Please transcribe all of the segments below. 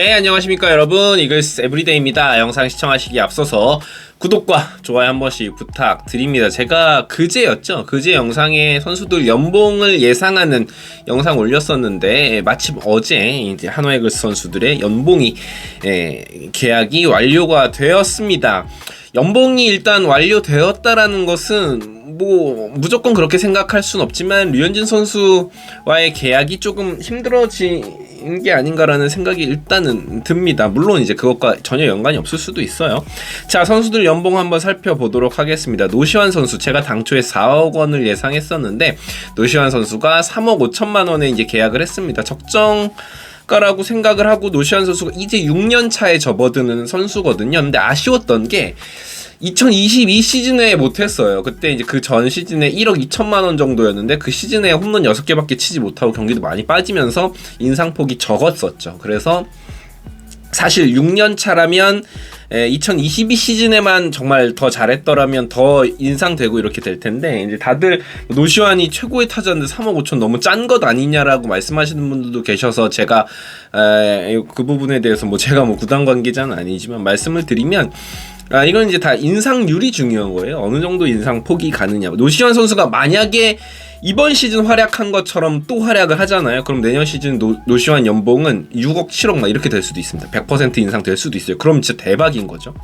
네, 안녕하십니까 여러분. 이글스 에브리데이입니다. 영상 시청하시기 앞서서 구독과 좋아요 한 번씩 부탁드립니다. 제가 그제였죠. 그제 영상에 선수들 연봉을 예상하는 영상 올렸었는데 마침 어제 이제 한화 이글스 선수들의 연봉이 예, 계약이 완료가 되었습니다. 연봉이 일단 완료되었다라는 것은 뭐 무조건 그렇게 생각할 순 없지만 류현진 선수와의 계약이 조금 힘들어진 게 아닌가라는 생각이 일단은 듭니다. 물론 이제 그것과 전혀 연관이 없을 수도 있어요. 자 선수들 연봉 한번 살펴보도록 하겠습니다. 노시환 선수 제가 당초에 4억 원을 예상했었는데 노시환 선수가 3억 5천만 원에 이제 계약을 했습니다. 적정 라고 생각을 하고 노시안 선수가 이제 6년 차에 접어드는 선수거든요. 근데 아쉬웠던 게 2022 시즌에 못했어요. 그때 이제 그 전 시즌에 1억 2천만 원 정도였는데 그 시즌에 홈런 6개밖에 치지 못하고 경기도 많이 빠지면서 인상폭이 적었었죠. 그래서 사실 6년 차라면 2022 시즌에만 정말 더 잘했더라면 더 인상되고 이렇게 될 텐데 이제 다들 노시환이 최고의 타자인데 3억 5천 너무 짠 것 아니냐라고 말씀하시는 분들도 계셔서 제가 에, 그 부분에 대해서 뭐 제가 뭐 구단 관계자는 아니지만 말씀을 드리면 아 이건 이제 다 인상률이 중요한 거예요. 어느 정도 인상 폭이 가느냐. 노시환 선수가 만약에 이번 시즌 활약한 것처럼 또 활약을 하잖아요. 그럼 내년 시즌 노, 노시환 연봉은 6억, 7억 막 이렇게 될 수도 있습니다. 100% 인상 될 수도 있어요. 그럼 진짜 대박인 거죠.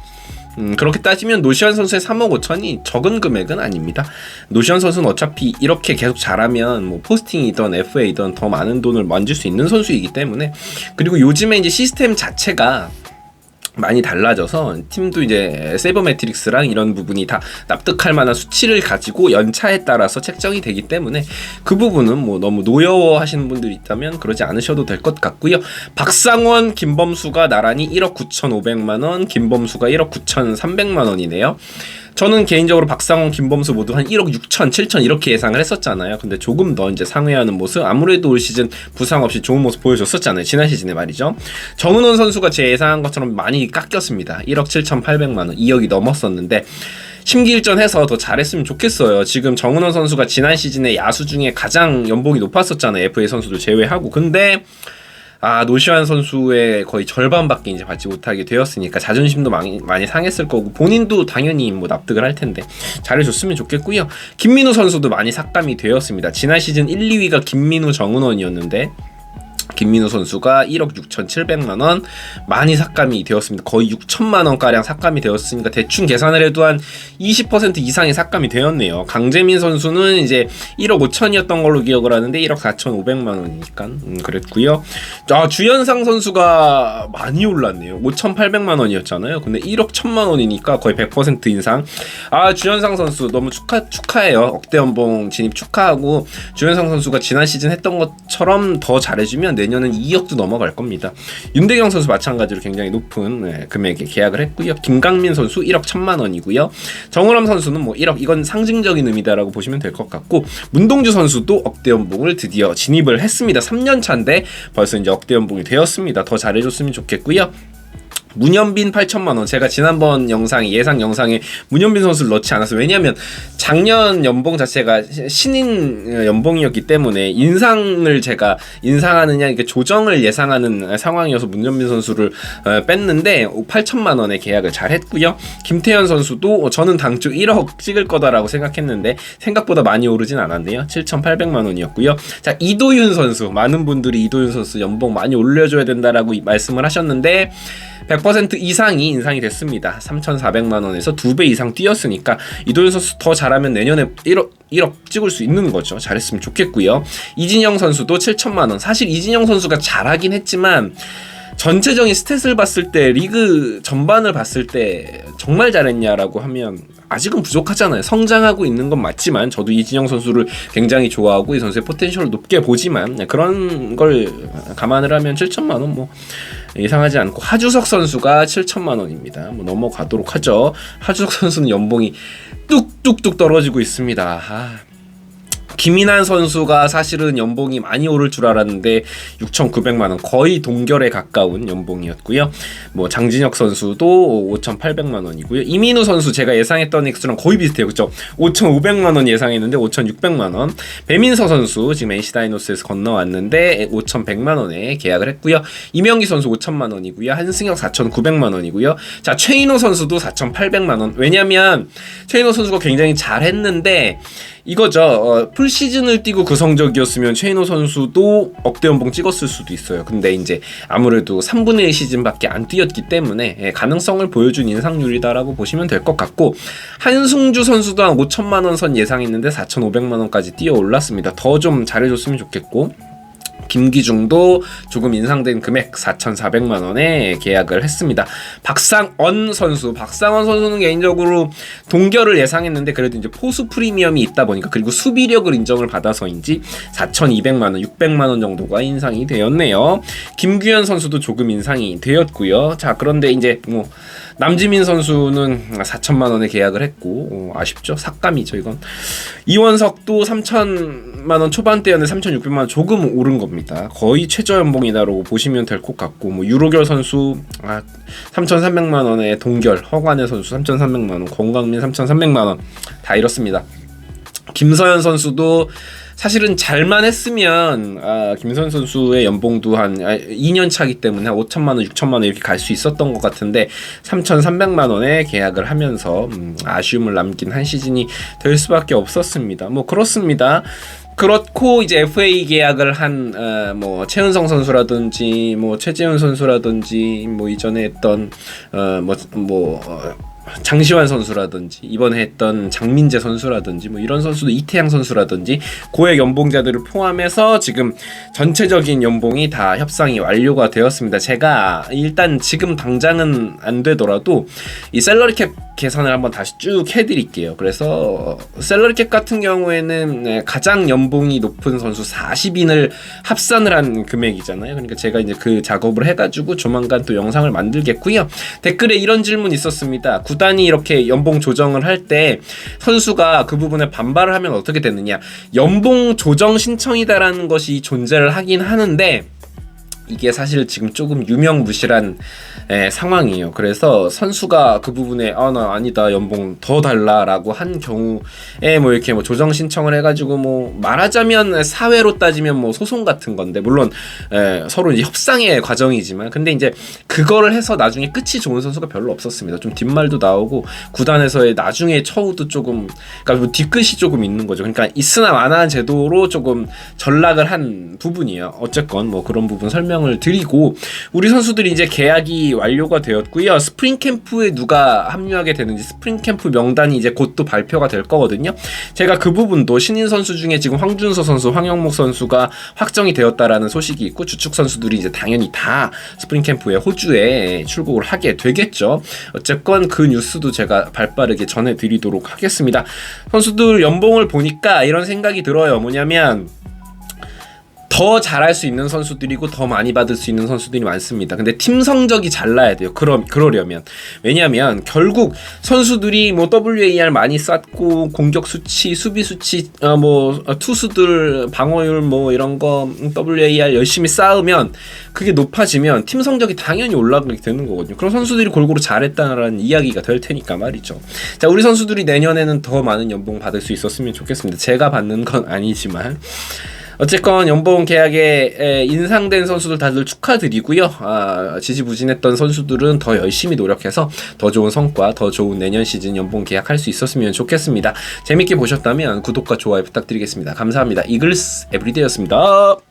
음, 그렇게 따지면 노시환 선수의 3억 5천이 적은 금액은 아닙니다. 노시환 선수는 어차피 이렇게 계속 잘하면 뭐 포스팅이든 FA든 더 많은 돈을 만질 수 있는 선수이기 때문에 그리고 요즘에 이제 시스템 자체가 많이 달라져서 팀도 이제 세이버 매트릭스랑 이런 부분이 다 납득할 만한 수치를 가지고 연차에 따라서 책정이 되기 때문에 그 부분은 뭐 너무 노여워 하시는 분들이 있다면 그러지 않으셔도 될 것 같고요. 박상원, 김범수가 나란히 1억 9,500만 원, 김범수가 1억 9,300만 원이네요. 저는 개인적으로 박상원, 김범수 모두 한 1억 6천, 7천 이렇게 예상을 했었잖아요. 근데 조금 더 이제 상회하는 모습, 아무래도 올 시즌 부상 없이 좋은 모습 보여줬었잖아요. 지난 시즌에 말이죠. 정은원 선수가 제 예상한 것처럼 많이 깎였습니다. 1억 7천 8백만 원, 2억이 넘었었는데 심기일전 해서 더 잘했으면 좋겠어요. 지금 정은원 선수가 지난 시즌에 야수 중에 가장 연봉이 높았었잖아요. FA 선수들 제외하고. 근데 아 노시환 선수의 거의 절반밖에 이제 받지 못하게 되었으니까 자존심도 많이, 많이 상했을 거고 본인도 당연히 뭐 납득을 할 텐데 잘해줬으면 좋겠고요. 김민우 선수도 많이 삭감이 되었습니다. 지난 시즌 1, 2위가 김민우 정은원이었는데 김민우 선수가 1억 6,700만 원 많이 삭감이 되었습니다. 거의 6천만 원 가량 삭감이 되었으니까 대충 계산을 해도 한 20% 이상의 삭감이 되었네요. 강재민 선수는 이제 1억 5천이었던 걸로 기억을 하는데 1억 4,500만 원이니까 음, 그랬고요. 아, 주현상 선수가 많이 올랐네요. 5,800만 원이었잖아요. 근데 1억 1천만 원이니까 거의 100% 인상. 아 주현상 선수 너무 축하 축하해요. 억대 연봉 진입 축하하고 주현상 선수가 지난 시즌 했던 것처럼 더 잘해주면 내 년은 2억도 넘어갈 겁니다. 윤대경 선수 마찬가지로 굉장히 높은 네, 금액에 계약을 했고요. 김강민 선수 1억 1천만 원이고요. 정우람 선수는 뭐 1억 이건 상징적인 의미다라고 보시면 될 것 같고 문동주 선수도 억대 연봉을 드디어 진입을 했습니다. 3년 차인데 벌써 이제 억대 연봉이 되었습니다. 더 잘해줬으면 좋겠고요. 문현빈 8천만 원. 제가 지난번 영상 예상 영상에 문현빈 선수를 넣지 않았어요. 왜냐하면 작년 연봉 자체가 신인 연봉이었기 때문에 인상을 제가 인상하느냐 이게 조정을 예상하는 상황이어서 문현빈 선수를 어, 뺐는데 8천만 원의 계약을 잘 했고요. 김태현 선수도 저는 당초 1억 찍을 거다라고 생각했는데 생각보다 많이 오르진 않았네요. 7,800만 원이었고요. 자 이도윤 선수 많은 분들이 이도윤 선수 연봉 많이 올려줘야 된다라고 말씀을 하셨는데 100% 이상이 인상이 됐습니다. 3,400만 원에서 2배 이상 뛰었으니까 이도현 선수 더 잘하면 내년에 1억 1억 찍을 수 있는 거죠. 잘했으면 좋겠고요. 이진영 선수도 7천만 원. 사실 이진영 선수가 잘하긴 했지만 전체적인 스탯을 봤을 때 리그 전반을 봤을 때 정말 잘했냐라고 하면 아직은 부족하잖아요. 성장하고 있는 건 맞지만 저도 이진영 선수를 굉장히 좋아하고 이 선수의 포텐셜을 높게 보지만 그런 걸 감안을 하면 7천만 원 뭐 예상하지 않고 하주석 선수가 7천만 원입니다. 뭐 넘어가도록 하죠. 하주석 선수는 연봉이 뚝뚝뚝 떨어지고 있습니다. 아. 김인환 선수가 사실은 연봉이 많이 오를 줄 알았는데 6,900만 원 거의 동결에 가까운 연봉이었고요. 뭐 장진혁 선수도 5,800만 원이고요. 이민우 선수 제가 예상했던 액수랑 거의 비슷해요. 그렇죠? 5,500만 원 예상했는데 5,600만 원. 배민서 선수 지금 NC 다이노스에서 건너왔는데 5,100만 원에 계약을 했고요. 이명기 선수 5천만 원이고요. 한승혁 4,900만 원이고요. 자, 최인호 선수도 4,800만 원. 왜냐면 최인호 선수가 굉장히 잘했는데 이거죠. 어, 풀 시즌을 뛰고 그 성적이었으면 최인호 선수도 억대 연봉 찍었을 수도 있어요. 근데 이제 아무래도 3분의 1 시즌밖에 안 뛰었기 때문에 예, 가능성을 보여준 인상률이다라고 보시면 될 것 같고 한승주 선수도 한 5천만 원 선 예상했는데 4,500만 원까지 뛰어 올랐습니다. 더 좀 잘해줬으면 좋겠고. 김기중도 조금 인상된 금액 4,400만 원에 계약을 했습니다. 박상언 선수, 박상언 선수는 개인적으로 동결을 예상했는데 그래도 이제 포수 프리미엄이 있다 보니까 그리고 수비력을 인정을 받아서인지 4,200만 원, 600만 원 정도가 인상이 되었네요. 김규현 선수도 조금 인상이 되었고요. 자, 그런데 이제 뭐 남지민 선수는 4천만 원에 계약을 했고 어, 아쉽죠? 삭감이죠 이건. 이원석도 3천만 원 초반대였는데 3,600만 원 조금 오른 겁니다. 거의 최저 연봉이다라고 보시면 될 것 같고 뭐 유로결 선수 아, 3,300만 원에 동결 허관의 선수 3,300만 원 권광민 3,300만 원 다 이렇습니다. 김서현 선수도 사실은 잘만 했으면 아, 김선 선수의 연봉도 한 2년 차기 때문에 5천만 원, 6천만 원 이렇게 갈 수 있었던 것 같은데 3,300만 원에 계약을 하면서 음, 아쉬움을 남긴 한 시즌이 될 수밖에 없었습니다. 뭐 그렇습니다. 그렇고 이제 FA 계약을 한뭐 어, 최은성 선수라든지 뭐 최재훈 선수라든지 뭐 이전에 했던 어뭐뭐 뭐, 어, 장시환 선수라든지 이번에 했던 장민재 선수라든지 뭐 이런 선수도 이태양 선수라든지 고액 연봉자들을 포함해서 지금 전체적인 연봉이 다 협상이 완료가 되었습니다. 제가 일단 지금 당장은 안 되더라도 이 셀러리 캡 계산을 한번 다시 쭉 해드릴게요. 그래서 셀러리 캡 같은 경우에는 네, 가장 연봉이 높은 선수 40인을 합산을 한 금액이잖아요. 그러니까 제가 이제 그 작업을 해가지고 조만간 또 영상을 만들겠고요. 댓글에 이런 질문 있었습니다. 구단이 이렇게 연봉 조정을 할 때 선수가 그 부분에 반발을 하면 어떻게 되느냐? 연봉 조정 신청이다라는 것이 존재를 하긴 하는데 이게 사실 지금 조금 유명무실한 예, 상황이에요. 그래서 선수가 그 부분에 아 나 아니다 연봉 더 달라라고 한 경우에 뭐 이렇게 뭐 조정 신청을 해가지고 뭐 말하자면 사회로 따지면 뭐 소송 같은 건데 물론 예, 서로 이제 협상의 과정이지만 근데 이제 그거를 해서 나중에 끝이 좋은 선수가 별로 없었습니다. 좀 뒷말도 나오고 구단에서의 나중에 처우도 조금 그러니까 뭐 뒤끝이 조금 있는 거죠. 그러니까 있으나 마나한 제도로 조금 전락을 한 부분이에요. 어쨌건 뭐 그런 부분 설명 을 드리고 우리 선수들이 이제 계약이 완료가 되었고요. 스프링 캠프에 누가 합류하게 되는지 스프링 캠프 명단이 이제 곧 또 발표가 될 거거든요. 제가 그 부분도 신인 선수 중에 지금 황준서 선수, 황영목 선수가 확정이 되었다라는 소식이 있고 주축 선수들이 이제 당연히 다 스프링 캠프에 호주에 출국을 하게 되겠죠. 어쨌건 그 뉴스도 제가 발빠르게 전해드리도록 하겠습니다. 선수들 연봉을 보니까 이런 생각이 들어요. 뭐냐면 더 잘할 수 있는 선수들이고 더 많이 받을 수 있는 선수들이 많습니다. 근데 팀 성적이 잘 나야 돼요. 그럼 그러려면 왜냐하면 결국 선수들이 뭐 WAR 많이 쌓고 공격 수치, 수비 수치, 어, 뭐 어, 투수들 방어율 뭐 이런 거 WAR 열심히 쌓으면 그게 높아지면 팀 성적이 당연히 올라가게 되는 거거든요. 그럼 선수들이 골고루 잘했다는 이야기가 될 테니까 말이죠. 자, 우리 선수들이 내년에는 더 많은 연봉 받을 수 있었으면 좋겠습니다. 제가 받는 건 아니지만. 어쨌건 연봉 계약에 인상된 선수들 다들 축하드리고요. 아, 지지부진했던 선수들은 더 열심히 노력해서 더 좋은 성과, 더 좋은 내년 시즌 연봉 계약할 수 있었으면 좋겠습니다. 재밌게 보셨다면 구독과 좋아요 부탁드리겠습니다. 감사합니다. 이글스 에브리데이였습니다.